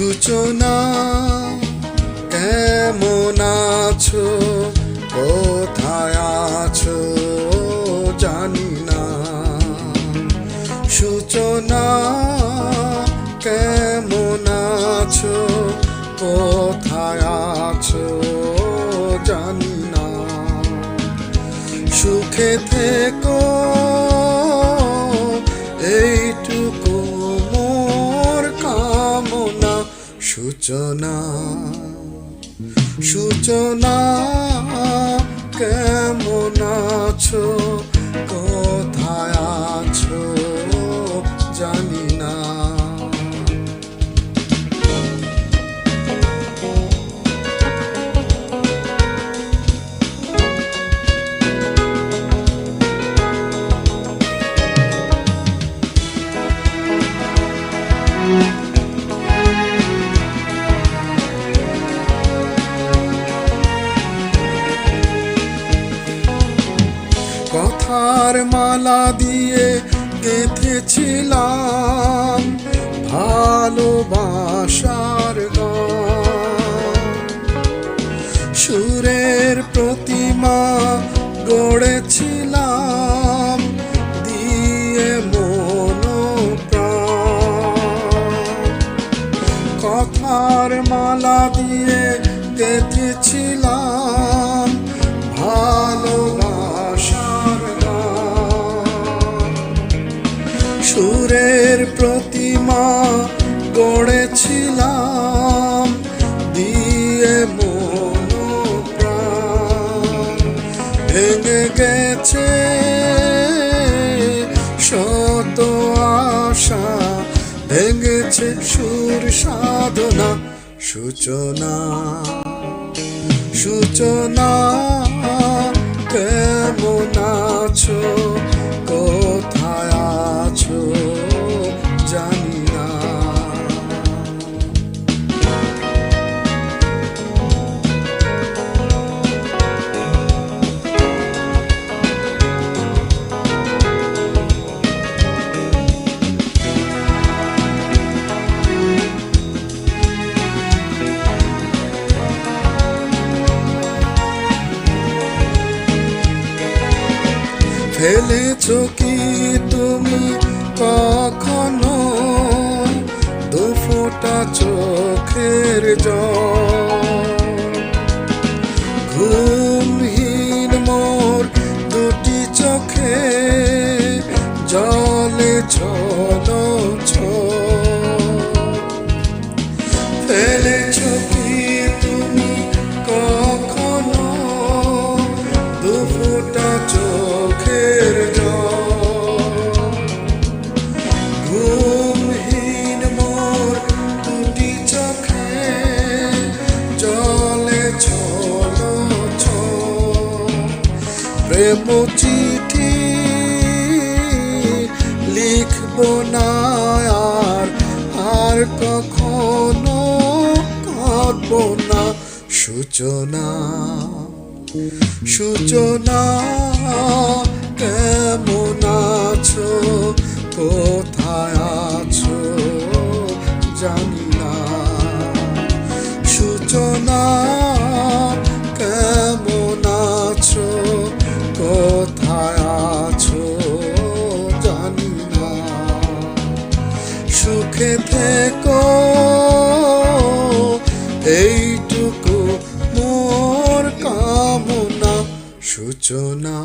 সূচনা কেমন আছো? কোথায় আছো জানি না। সূচনা কেমন আছো? কোথায় আছো জানি না। সুখে থেকো সূচনা সূচনা কেমন আছো? কোথায় আছো? জানি না। কথার মালা দিয়ে গেঁথেছিলাম ভালোবাসার সুরের প্রতিমা গড়েছিলাম, দিয়ে মন কথার মালা দিয়ে গেঁথেছিলাম, ভালোবাসার সুরের প্রতিমা গড়েছিলাম, দিয়ে মন প্রাণ ভেঙে গেছে শত আশা, ভেঙেছে সুর সাধনা, সূচনা সূচনা, কেমন আছো? ফেলেছ কি তুমি কখনো? দু ফোঁটা চোখের জল। ঘুমহীন মোর দুটি চোখে জলে ছলো প্রেম চিঠি লিখব না আর আর কখনো কাঁদব না। সূচনা সূচনা, কেমন আছো, কোথায় আছো জানি সূচনা, কেমন আছো সুখে থেকো এইটুকু মোর কামনা সূচনা।